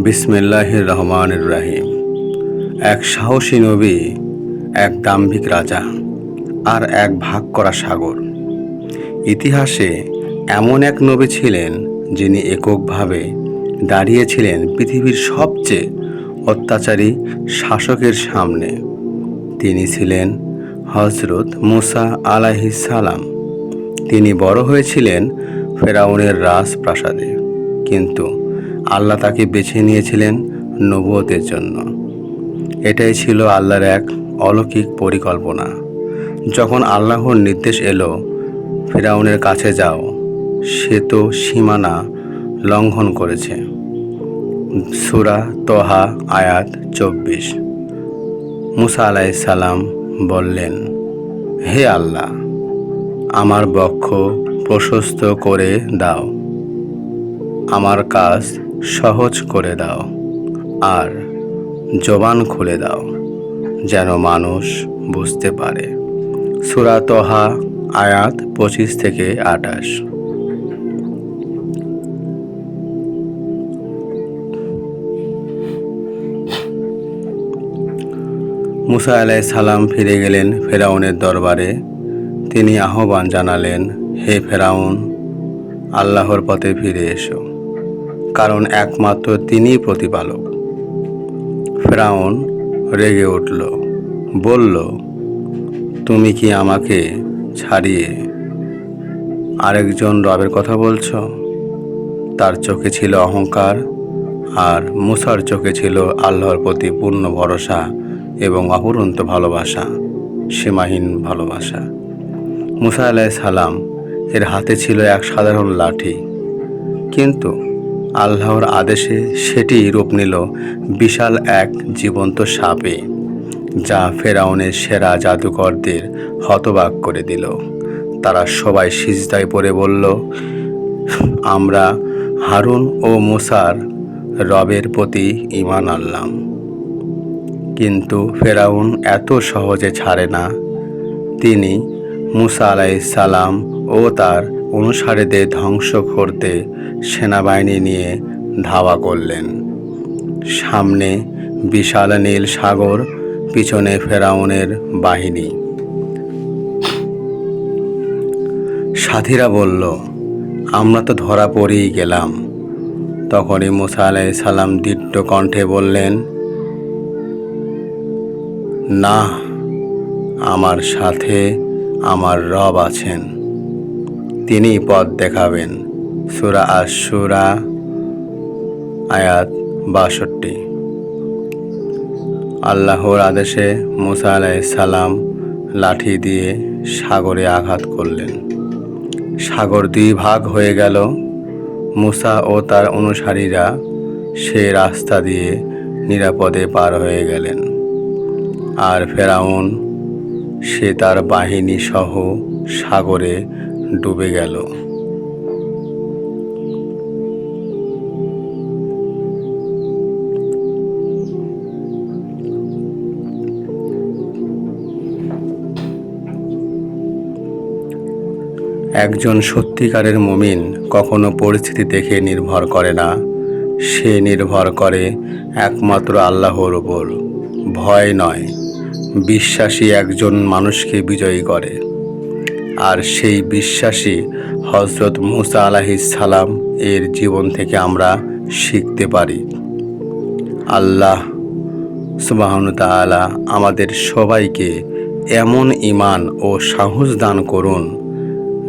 বিসমিল্লাহ রহমান রাহিম এক সাহসী নবী, এক দাম্ভিক রাজা আর এক ভাগ করা সাগর। ইতিহাসে এমন এক নবী ছিলেন যিনি এককভাবে দাঁড়িয়েছিলেন পৃথিবীর সবচেয়ে অত্যাচারী শাসকের সামনে। তিনি ছিলেন হজরত মুসা আলাহি সালাম। তিনি বড় হয়েছিলেন ফেরাউনের রাজপ্রাসাদে। কিন্তু আল্লাহ তাকে বেছে নিয়েছিলেন নবুয়তের জন্য। এটাই ছিল আল্লাহর এক অলৌকিক পরিকল্পনা। যখন আল্লাহর নির্দেশ এলো, ফেরাউনের কাছে যাও, সে তো সীমানা লঙ্ঘন করেছে। সুরা তোহা, আয়াত চব্বিশ। মুসা আলাইসাল্লাম বললেন, হে আল্লাহ, আমার বক্ষ প্রশস্ত করে দাও। আমার কাজ সহজ করে দাও আর জবান খুলে দাও, যেন মানুষ বুঝতে পারে। সুরাতহা আয়াত পঁচিশ থেকে আঠাশ। মুসা আলাই সালাম ফিরে গেলেন ফেরাউনের দরবারে। তিনি আহ্বান জানালেন, হে ফেরাউন, আল্লাহর পথে ফিরে এসো। কারণ একমাত্র তিনিই প্রতিপালক। ফ্রাউন রেগে উঠল, বলল, তুমি কি আমাকে ছাড়িয়ে আরেকজন রবের কথা বলছো? তার চোখে ছিল অহংকার আর মুসার চোখে ছিল আল্লাহর প্রতি পূর্ণ ভরসা এবং অপরন্ত ভালোবাসা, সীমাহীন ভালোবাসা। মুসা আলাহ সালাম, এর হাতে ছিল এক সাধারণ লাঠি। কিন্তু আল্লাহর আদেশে সেটি রূপ নিল বিশাল এক জীবন্ত সাপে, যা ফেরাউনের সেরা জাদুকরদের হতবাক করে দিল। তারা সবাই সিজদায় পড়ে বলল, আমরা হারুন ও মুসার রবের প্রতি ইমান আনলাম। কিন্তু ফেরাউন এত সহজে ছাড়ে না। তিনি মুসা আলাইসালাম ও তার অনুসারীদের ধ্বংস করতে সেনাবাহিনী নিয়ে ধাওয়া করলেন। সামনে বিশাল নীল সাগর, পিছনে ফেরাউনের বাহিনী। সাথীরা বলল, আমরা তো ধরা পড়েই গেলাম। তখনই মুসা আলাই সালাম দৃঢ় কণ্ঠে বললেন, না, আমার সাথে আমার রব আছেন। তিনি পথ দেখাবেন। সুরা আশুরা আয়াত বাষট্টি। আল্লাহর আদেশে মুসা সালাম লাঠি দিয়ে সাগরে আঘাত করলেন। সাগর দুই ভাগ হয়ে গেল। মুসা ও তার অনুসারীরা সে রাস্তা দিয়ে নিরাপদে পার হয়ে গেলেন। আর ফেরাউন, সে তার বাহিনী সহ সাগরে ডুবে গেল। একজন সত্যিকারের মুমিন কখনো পরিস্থিতি দেখে নির্ভর করে না। সে নির্ভর করে একমাত্র আল্লাহর ওপর ভয় নয়, বিশ্বাসী একজন মানুষকে বিজয়ী করে। আর সেই বিশ্বাসী হজরত মুসা সালাম এর জীবন থেকে আমরা শিখতে পারি। আল্লাহ সুবাহনতালা আমাদের সবাইকে এমন ইমান ও সাহস দান করুন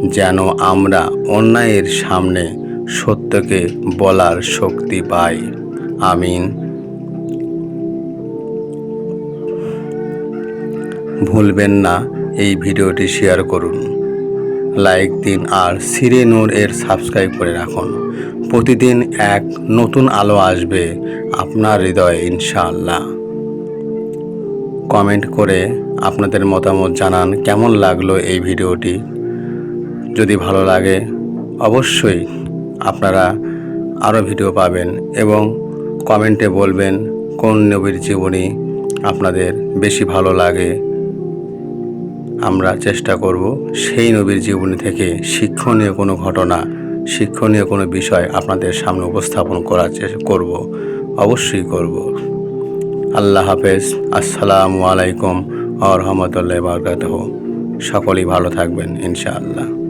যেন আমরা অন্যায়ের সামনে সত্যকে বলার শক্তি পাই। আমিন। ভুলবেন না এই ভিডিওটি শেয়ার করুন। লাইক দিন আর সিরে নূর এর সাবস্ক্রাইব করে রাখুন। প্রতিদিন এক নতুন আলো আসবে আপনার হৃদয়ে ইনশাআল্লাহ। কমেন্ট করে আপনাদের মতামত জানান কেমন লাগল এই ভিডিওটি। যদি ভালো লাগে, অবশ্যই আপনারা আরও ভিডিও পাবেন এবং কমেন্টে বলবেন কোন নবীর জীবনী আপনাদের বেশি ভালো লাগে। আমরা চেষ্টা করব সেই নবীর জীবনী থেকে শিক্ষণীয় কোনো ঘটনা, শিক্ষণীয় কোনো বিষয় আপনাদের সামনে উপস্থাপন করার চেষ্টা করব, অবশ্যই করব। আল্লাহ হাফেজ, আসসালামু আলাইকুম আ রহমতুল্লাহ সকলেই ভালো থাকবেন, ইনশাআল্লাহ।